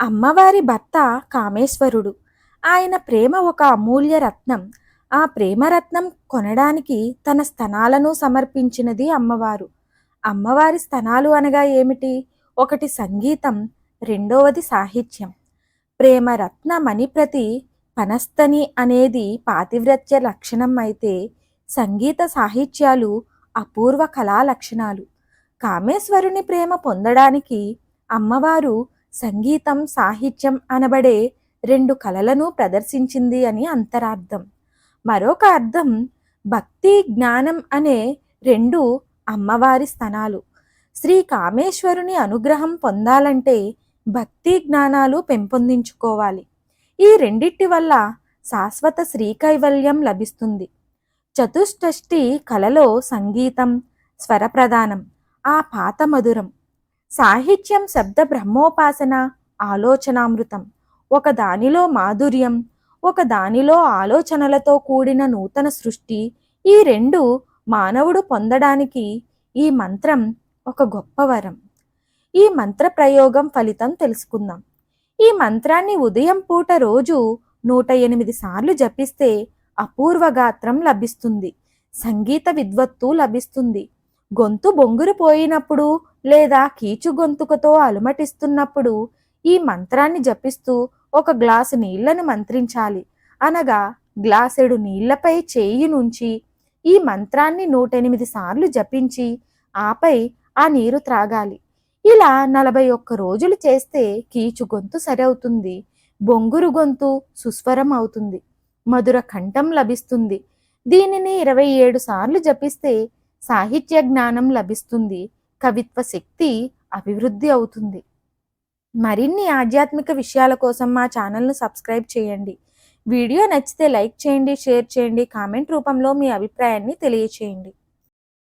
అమ్మవారి భర్త కామేశ్వరుడు. ఆయన ప్రేమ ఒక అమూల్య రత్నం. ఆ ప్రేమరత్నం కొనడానికి తన స్తనాలను సమర్పించినది అమ్మవారు. అమ్మవారి స్తనాలు అనగా ఏమిటి? ఒకటి సంగీతం రెండవది సాహిత్యం. ప్రేమరత్న మణిప్రతి పనస్తని అనేది పాతివ్రత్య లక్షణం అయితే సంగీత సాహిత్యాలు అపూర్వ కళా లక్షణాలు. కామేశ్వరుని ప్రేమ పొందడానికి అమ్మవారు సంగీతం సాహిత్యం అనబడే రెండు కళలను ప్రదర్శించింది అని అంతరార్థం. మరొక అర్థం భక్తి జ్ఞానం అనే రెండు అమ్మవారి స్థనాలు. శ్రీ కామేశ్వరుని అనుగ్రహం పొందాలంటే భక్తి జ్ఞానాలు పెంపొందించుకోవాలి. ఈ రెండిటి వల్ల శాశ్వత శ్రీకైవల్యం లభిస్తుంది. చతుష్టష్టి కళలో సంగీతం స్వరప్రధానం ఆ పాత మధురం. సాహిత్యం శబ్ద బ్రహ్మోపాసన ఆలోచనామృతం. ఒక దానిలో మాధుర్యం ఒక దానిలో ఆలోచనలతో కూడిన నూతన సృష్టి ఈ రెండు మానవుడు పొందడానికి ఈ మంత్రం ఒక గొప్ప వరం. ఈ మంత్ర ప్రయోగం ఫలితం తెలుసుకుందాం. ఈ మంత్రాన్ని ఉదయం పూట రోజు నూట ఎనిమిది సార్లు జపిస్తే అపూర్వ గాత్రం లభిస్తుంది. సంగీత విద్వత్తు లభిస్తుంది. గొంతు బొంగురు పోయినప్పుడు లేదా కీచు గొంతుకతో అలుమటిస్తున్నప్పుడు ఈ మంత్రాన్ని జపిస్తూ ఒక గ్లాసు నీళ్ళను మంత్రించాలి. అనగా గ్లాసెడు నీళ్ళపై చేయి నుంచి ఈ మంత్రాన్ని నూటెనిమిది సార్లు జపించి ఆపై ఆ నీరు త్రాగాలి. ఇలా నలభై ఒక్క రోజులు చేస్తే కీచు గొంతు సరవుతుంది. బొంగురు గొంతు సుస్వరం అవుతుంది. మధుర కంఠం లభిస్తుంది. దీనిని ఇరవై ఏడు సార్లు జపిస్తే సాహిత్య జ్ఞానం లభిస్తుంది. కవిత్వ శక్తి అభివృద్ధి అవుతుంది. మరిన్ని ఆధ్యాత్మిక విషయాల కోసం మా ఛానల్ను సబ్స్క్రైబ్ చేయండి. వీడియో నచ్చితే లైక్ చేయండి షేర్ చేయండి కామెంట్ రూపంలో మీ అభిప్రాయాన్ని తెలియచేయండి.